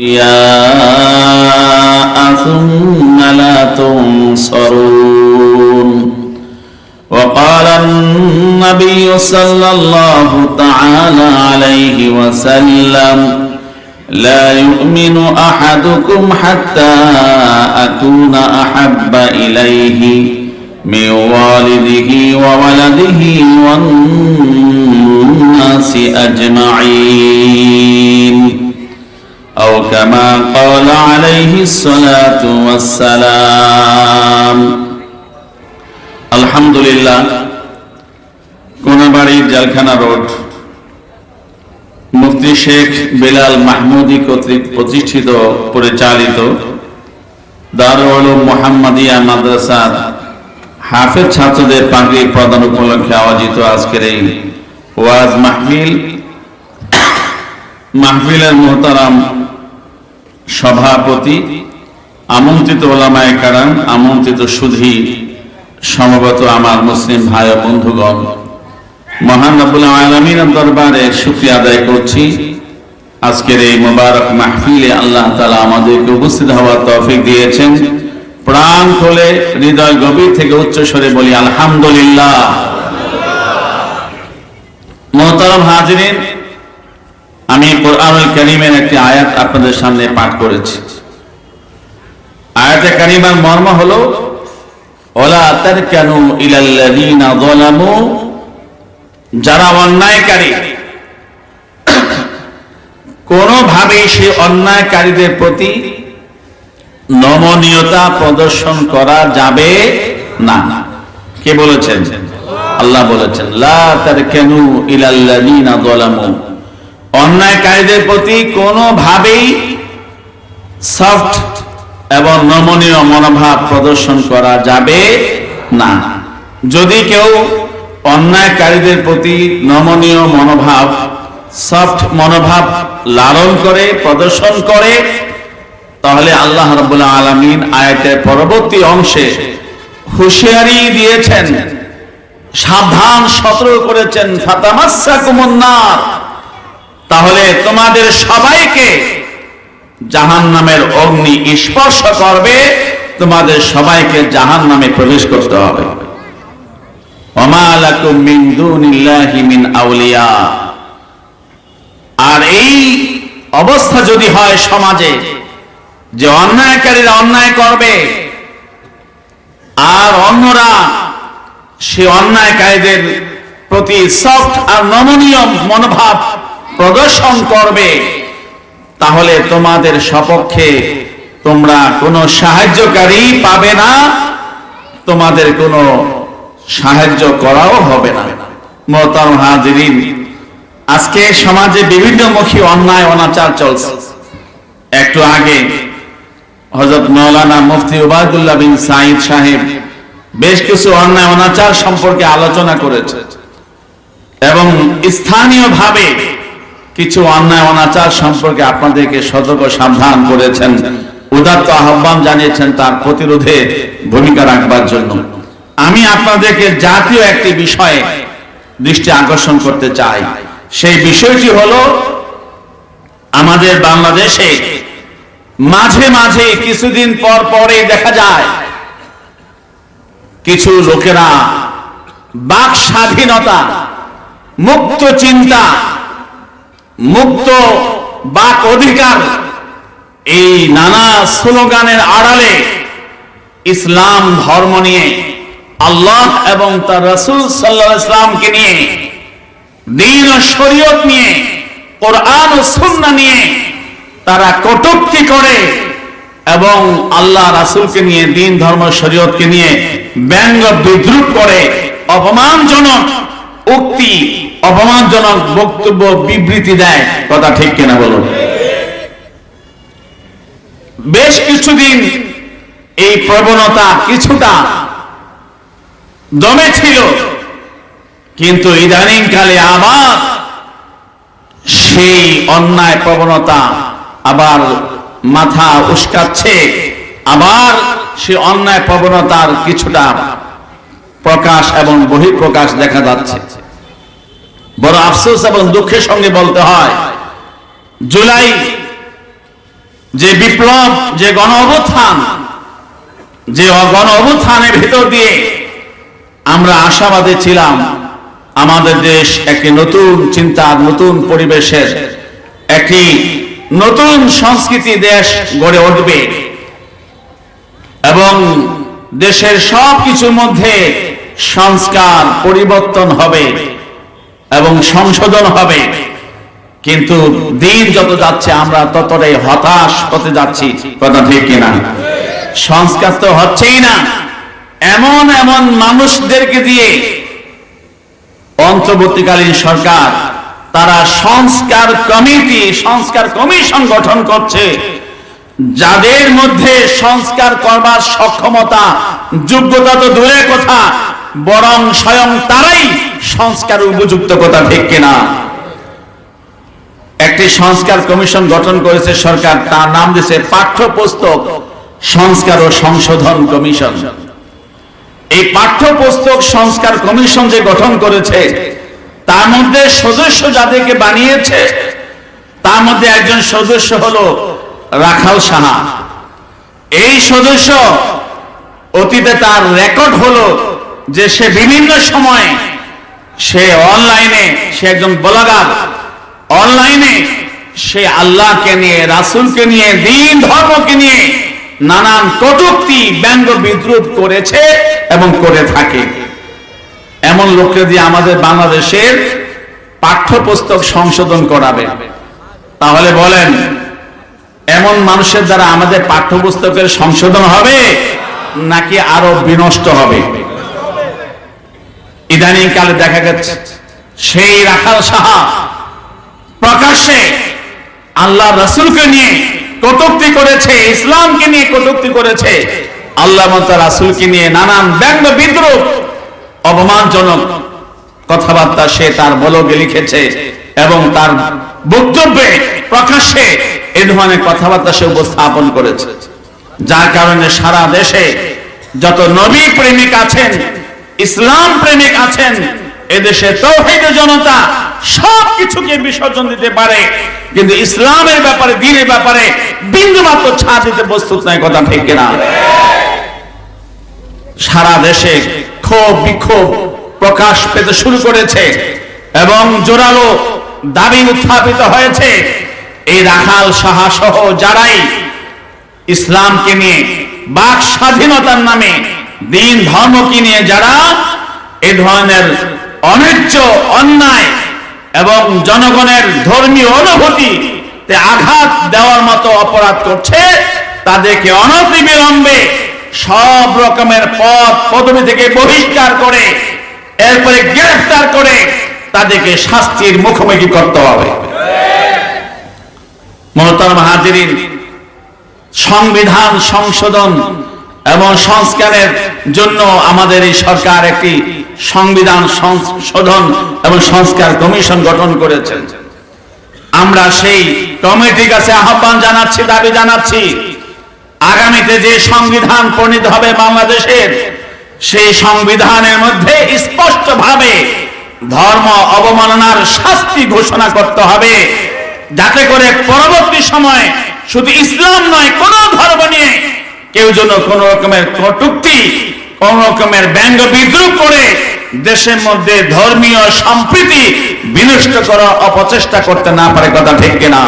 يا ثم لا تنصرون. وقال النبي صلى الله تعالى عليه وسلم لا يؤمن أحدكم حتى أكون أحب إليه من والده وولده والناس أجمعين. كما قال عليه الصلاة والسلام الحمد لله কোনাবাড়ি জেলখানা রোড মুফতি শেখ বিলাল মাহমুদি কর্তৃক প্রতিষ্ঠিত পরিচালিত দারুল মোহাম্মদিয়া মাদ্রাসার হাফেজ ছাত্রদের পাগড়ি প্রদান উপলক্ষে আয়োজিত আজকের এই ওয়াজ মাহফিল মাহফিলের মোহতারাম সভাপতি, আমন্ত্রিত ওলামায় কারাম, আমন্ত্রিত সুধী সমগত আমার মুসলিম ভাই ও বন্ধুগণ, মহান আলমিনের দরবারে আদায় করছি। আজকের এই মোবারক মাহফিলে আল্লাহ তালা আমাদেরকে উপস্থিত হওয়ার তৌফিক দিয়েছেন। প্রাণ খোলে হৃদয় গভীর থেকে উচ্চ স্বরে বলি, আলহামদুলিল্লাহ। মোহতারাম হাজিরিন আমি কোরআনুল করিমের একটি আয়াত আপনাদের সামনে পাঠ করেছি। আয়াতে কারিমার মর্ম হলো, ওলা তারকানু যারা অন্যায়কারী, কোনোভাবেই সে অন্যায়কারীদের প্রতি নমনীয়তা প্রদর্শন করা যাবে না। কে বলেছেন? আল্লাহ বলেছেন, লা তারকানু ইলাল্লাযীনা যালামু অন্যায়কারীদের প্রতি কোনোভাবেই সফট এবং নমনীয় মনোভাব প্রদর্শন করা যাবে না। যদি কেউ অন্যায়কারীদের প্রতি নমনীয় মনোভাব সফট মনোভাব লালন করে, প্রদর্শন করে, তাহলে আল্লাহ রবুল্লা আলমিন আয়াতের পরবর্তী অংশে হুঁশিয়ারি দিয়েছেন, সাবধান সতর্ক করেছেন ফাতামাসা কুমন্নার তাহলে তোমাদের সবাইকে জাহান নামের অগ্নি স্পর্শ করবে, তোমাদের সবাইকে জাহান নামে প্রবেশ করতে হবে। আর এই অবস্থা যদি হয় সমাজে, যে অন্যায়কারীরা অন্যায় করবে, আর অন্যরা সে অন্যায়কারীদের প্রতি সফট আর নমনীয় মনোভাব প্রদর্শন করবে, তাহলে তোমাদের সপক্ষে তোমরা কোনো সাহায্যকারী পাবে না, তোমাদের কোনো সাহায্য করাও হবে না। মহতার হাজিরিন, আজকে সমাজে বিভিন্নমুখী অন্যায়, অনাচার চলছে। একটু আগে হজরত মৌলানা মুফতি উবায়দুল্লাহ বিন সাইদ সাহেব বেশ কিছু অন্যায়, অনাচার সম্পর্কে আলোচনা করেছে এবং স্থানীয়ভাবে কিছু অন্যায়, অনাচার সম্পর্কে আপনাদেরকে সতর্ক সাবধান করেছেন। উদাত্ত আহ্বান জানিয়েছেন তার প্রতিরোধে ভূমিকা রাখবার জন্য। আমি আপনাদেরকে জাতীয় একটি বিষয়ে দৃষ্টি আকর্ষণ করতে চাই। সেই বিষয়টি হলো, আমাদের বাংলাদেশে মাঝে মাঝে কিছুদিন পর পরে দেখা যায়, কিছু লোকেরা বাক স্বাধীনতা, মুক্ত চিন্তা মুক্ত বাক অধিকার। এই নানা স্লোগানের আড়ালে ইসলাম ধর্ম নিয়ে, আল্লাহ এবং তার রসুল সাল্লাহ ইসলামকে নিয়ে, দিন ও শরীয়ত নিয়ে, কোরআন ও সুন্না নিয়ে তারা কটুক্তি করে এবং আল্লাহ রাসুলকে নিয়ে, দিন ধর্ম শরীয়তকে নিয়ে ব্যঙ্গ বিদ্রুপ করে, অপমানজনক উক্তি অপমানজনক বক্তব্য, বিবৃতি দেয়, কথা ঠিক কিনা বলুন। বেশ কিছুদিন এই প্রবণতা কিছুটা দমে ছিল, কিন্তু ইদানিং কালে আবার সেই অন্যায় প্রবণতা আবার মাথা উস্কাচ্ছে, আবার সে অন্যায় প্রবণতার কিছুটা প্রকাশ এবং বহিঃপ্রকাশ দেখা যাচ্ছে। বড় আফসোস এবং দুঃখের সঙ্গে বলতে হয়, জুলাই যে বিপ্লব, যে গণ অভ্যুত্থান, যে গণ অভ্যুত্থানের ভেতর দিয়ে আমরা আশাবাদী ছিলাম, আমাদের দেশ একটি নতুন চিন্তার, নতুন পরিবেশের, একটি নতুন সংস্কৃতি দেশ গড়ে উঠবে এবং দেশের সব কিছুর মধ্যে সংস্কার, পরিবর্তন হবে। এবং সংশোধন হবে। কিন্তু দিন যত যাচ্ছে, আমরা ততটাই হতাশ হতে যাচ্ছি, কথা ঠিক কিনা? সংস্কার তো হচ্ছেই না। এমন এমন মানুষদেরকে দিয়ে অন্তর্বর্তীকালীন সরকার, তারা সংস্কার কমিটি, সংস্কার কমিশন গঠন করছে, যাদের মধ্যে সংস্কার করবার সক্ষমতা, যোগ্যতা তো দূরের কথা, বরং স্বয়ং তারাই সংস্কার উপযুক্ত কথা ঠিক কিনা? একটি সংস্কার কমিশন গঠন করেছে সরকার, তার নাম দিয়েছে পাঠ্যপুস্তক সংস্কার ও সংশোধন কমিশন। এই পাঠ্যপুস্তক সংস্কার কমিশন যে গঠন করেছে, তার মধ্যে সদস্য যাদেরকে বানিয়েছে, তার মধ্যে একজন সদস্য হলো রাখাল সাহা। এই সদস্য অতীতে তার রেকর্ড হলো যে সে বিভিন্ন সময় সে অনলাইনে সে একজন বলাগার। অনলাইনে সে আল্লাহকে নিয়ে, রাসুলকে নিয়ে, দিন ধর্মকে নিয়ে নানান কটুক্তি, ব্যঙ্গ বিদ্রুপ করেছে এবং করে থাকে। এমন লোককে দিয়ে আমাদের বাংলাদেশের পাঠ্যপুস্তক সংশোধন করাবে। তাহলে বলেন, এমন মানুষের দ্বারা আমাদের পাঠ্যপুস্তকের সংশোধন হবে নাকি আরও বিনষ্ট হবে? ইদানিং কালে দেখা গেছে, সেই রাখাল সাহা প্রকাশ্যে আল্লাহ রসুলকে নিয়ে কটুক্তি করেছে, ইসলামকে নিয়ে কটুক্তি করেছে আল্লাহ রাসুলকে নিয়ে নানান ব্যঙ্গ বিদ্রুপ, অপমানজনক কথাবার্তা সে তার বলগে লিখেছে এবং তার বক্তব্যে প্রকাশ্যে এ ধরনের কথাবার্তা সে উপস্থাপন করেছে। যার কারণে সারা দেশে যত নবী প্রেমিক আছেন ইসলাম প্রেমিক আছেন, এদেশে তৌহিদ জনতা সব কিছুকে বিসর্জন দিতে পারে, কিন্তু ইসলামের ব্যাপারে, দিনের ব্যাপারে বিন্দু মাত্র ছাড় দিতে প্রস্তুত নাই, কথা ঠিক কিনা? সারা দেশে ক্ষোভ, বিক্ষোভ প্রকাশ পেতে শুরু করেছে এবং জোরালো দাবি উত্থাপিত হয়েছে। এই রাখাল সাহা সহ যারাই ইসলামকে নিয়ে বাক স্বাধীনতার নামে দিন ধর্মকে নিয়ে যারা এ ধরনের অন্যায্য অন্যায় এবং জনগণের ধর্মীয় অনুভূতি আঘাত দেওয়ার মতো অপরাধ করছে, তাদেরকে অনতিবিলম্বে সব রকমের পদ পদবি থেকে বহিষ্কার করে, এরপরে গ্রেফতার করে তাদেরকে শাস্তির মুখোমুখি করতে হবে। মহতারাম হাজিরিন সংবিধান সংশোধন এবং সংস্কারের জন্য আমাদের এই সরকার একটি সংবিধান সংশোধন এবং সংস্কার কমিশন গঠন করেছেন আমরা সেই কমিটির কাছে আহ্বান জানাচ্ছি, দাবি জানাচ্ছি, আগামীতে যে সংবিধান প্রণীত হবে বাংলাদেশের, সেই সংবিধানের মধ্যে স্পষ্টভাবে ধর্ম অবমাননার শাস্তি ঘোষণা করতে হবে, যাতে করে পরবর্তী সময় শুধু ইসলাম নয়, কোন ধর্ম নিয়ে কেউ যেন কোন রকমের কটুক্তি, কোন রকমের ব্যঙ্গ বিদ্রুপ করে দেশের মধ্যে ধর্মীয় সম্প্রীতি বিনষ্ট করার অপচেষ্টা করতে না পারে কথা ঠিক কিনা?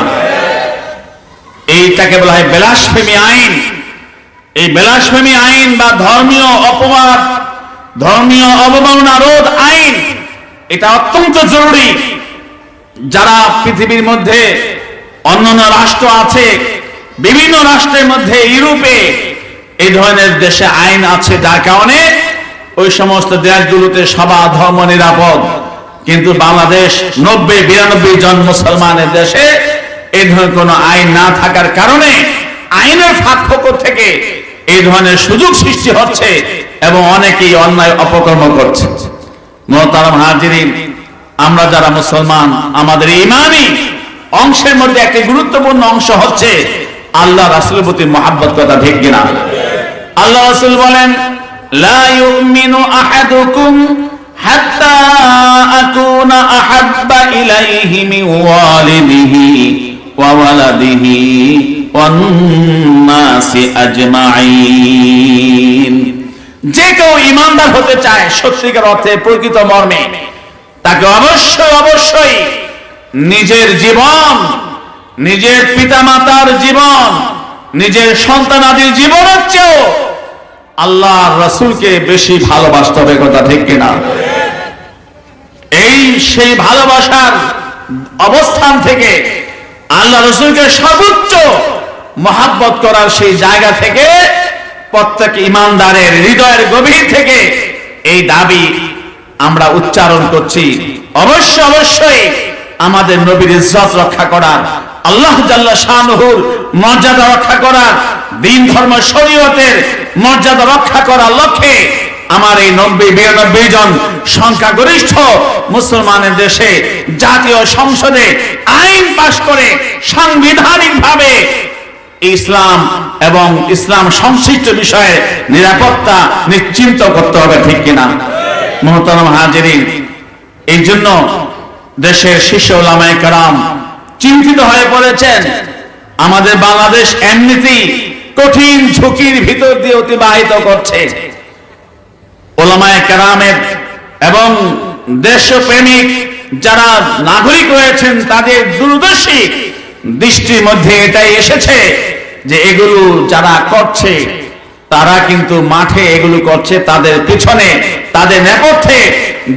এইটাকে বলা হয় বেলাসফেমি আইন। এই বেলাসফেমি আইন বা ধর্মীয় অপবাদ, ধর্মীয় অবমাননা রোধ আইন, এটা অত্যন্ত জরুরি। যারা পৃথিবীর মধ্যে অন্যান্য রাষ্ট্র আছে, বিভিন্ন রাষ্ট্রের মধ্যে ইউরোপে এই ধরনের দেশে আইন আছে, যার কারণে ওই সমস্ত দেশগুলোতে সবা ধর্ম নিরাপদ। কিন্তু বাংলাদেশ নব্বই, বিরানব্বই জন মুসলমানের দেশে এই ধরনের কোন আইন না থাকার কারণে আইনের ফাঁকফোকর থেকে এই ধরনের সুযোগ সৃষ্টি হচ্ছে এবং অনেকেই অন্যায় অপকর্ম করছে। মহতারাম হাজিরিন, আমরা যারা মুসলমান, আমাদের ইমানই অংশের মধ্যে একটি গুরুত্বপূর্ণ অংশ হচ্ছে আল্লাহ রাসুলের প্রতি মহাব্বত কথা ঠিক কিনা। আল্লাহ রাসূল বলেন যে কেউ ইমানদার হতে চায় সত্যিকার অর্থে প্রকৃত মর্মে, তাকে অবশ্যই অবশ্যই নিজের জীবন, নিজের পিতামাতার জীবন, নিজের সন্তানাদির জীবনের চেয়েও আল্লাহ রসুলকে বেশি ভালোবাসতে হবে, কথা ঠিক কিনা? এই সেই ভালোবাসার অবস্থান থেকে আল্লাহ রসুলকে সর্বোচ্চ মহাব্বত করার সেই জায়গা থেকে প্রত্যেক ইমানদারের হৃদয়ের গভীর থেকে এই দাবি আমরা উচ্চারণ করছি। অবশ্য অবশ্যই আমাদের নবীর ইজ্জত রক্ষা করার, আল্লাহ জাল্লা শাহনুহুর মর্যাদা রক্ষা করার দিন ধর্ম শরীয়তের মর্যাদা রক্ষা করার লক্ষ্যে আমার এই নব্বই বিরানব্বই জন সংখ্যাগরিষ্ঠ মুসলমানের দেশে জাতীয় সংসদে আইন পাশ করে সাংবিধানিক ভাবে ইসলাম এবং ইসলাম সংশ্লিষ্ট বিষয়ে নিরাপত্তা নিশ্চিন্ত করতে হবে, ঠিক কিনা? মোহতরম হাজিরিন, এই জন্য দেশের শীর্ষ ওলামায়ে কারাম চিন্তিত হয়ে পড়েছেন। আমাদের বাংলাদেশ এমনিতেই কঠিন ঝুঁকির ভিতর দিয়ে অতিবাহিত করছে। ওলামায়ে কেরামের এবং দেশপ্রেমিক যারা নাগরিক রয়েছেন তাদের দূরদর্শী দৃষ্টির মধ্যে এটাই এসেছে যে এগুলো যারা করছে, তারা কিন্তু মাঠে এগুলো করছে, তাদের পিছনে, তাদের নেপথ্যে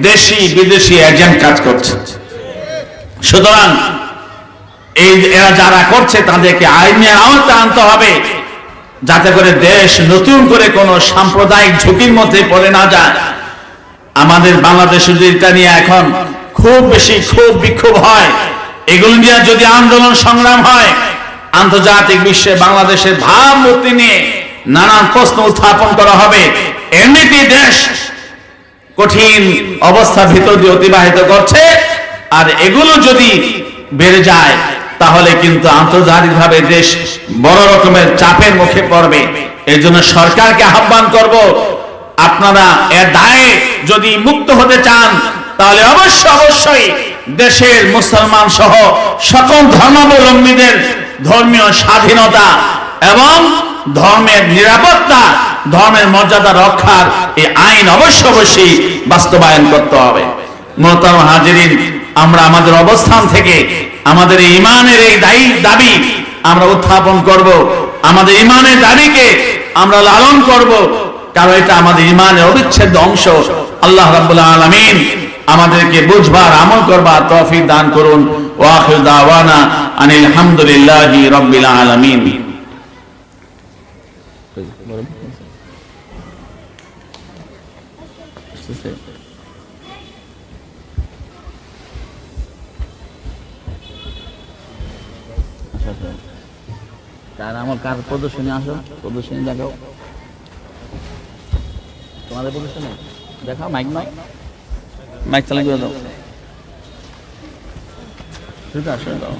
দেশি বিদেশি এজেন্ট কাজ করছে। সুতরাং এই এরা যারা করছে, তাদেরকে আইনের আওতায় আনতে হবে। যাতে করে দেশ নতুন করে কোনো সাম্প্রদায়িক ঝুঁকির মধ্যে পড়ে না যায়। আমাদের বাংলাদেশে নিয়ে এখন খুব বেশি ক্ষোভ বিক্ষোভ হয়। এগুলো নিয়ে যদি আন্দোলন সংগ্রাম হয়, আন্তর্জাতিক বিশ্বে বাংলাদেশের ভাবমূর্তি নিয়ে নানান প্রশ্ন উত্থাপন করা হবে। এমনিতেই দেশ কঠিন অবস্থার ভিতর দিয়ে অতিবাহিত করছে। আর এগুলো যদি বেড়ে যায় তাহলে কিন্তু আন্তর্জাতিকভাবে দেশ বড় রকমের চাপের মুখে পড়বে। এই জন্য সরকারকে আহ্বান করব, আপনারা এর দায়ে যদি মুক্ত হতে চান, তাহলে অবশ্য অবশ্যই দেশের মুসলমান সহ সকল ধর্মাবলম্বীদের ধর্মীয় স্বাধীনতা এবং ধর্মের নিরাপত্তা, ধর্মের মর্যাদা রক্ষার এই আইন অবশ্য অবশ্যই বাস্তবায়ন করতে হবে। মোহতার হাজিরিন আমরা আমাদের অবস্থান থেকে, আমাদের ইমানের এই দায়ী দাবি আমরা উত্থাপন করব। আমাদের ইমানের দাবিকে আমরা লালন করব। কারণ এটা আমাদের ইমানের অবিচ্ছেদ্য অংশ। আল্লাহ রাব্বুল আলামিন আমাদেরকে বুঝবার, আমল করবার তৌফিক দান করুন। ওয়াখির দাওয়ানা আনিল হামদুলিল্লাহি রাব্বিল আলামিন। কার আমার কার প্রদর্শনী আসো? প্রদর্শনী দেখাও। তোমাদের প্রদর্শনী? দেখাও মাইক নয় মাইক চালাই করে দাও। ঠিক আছে দাও।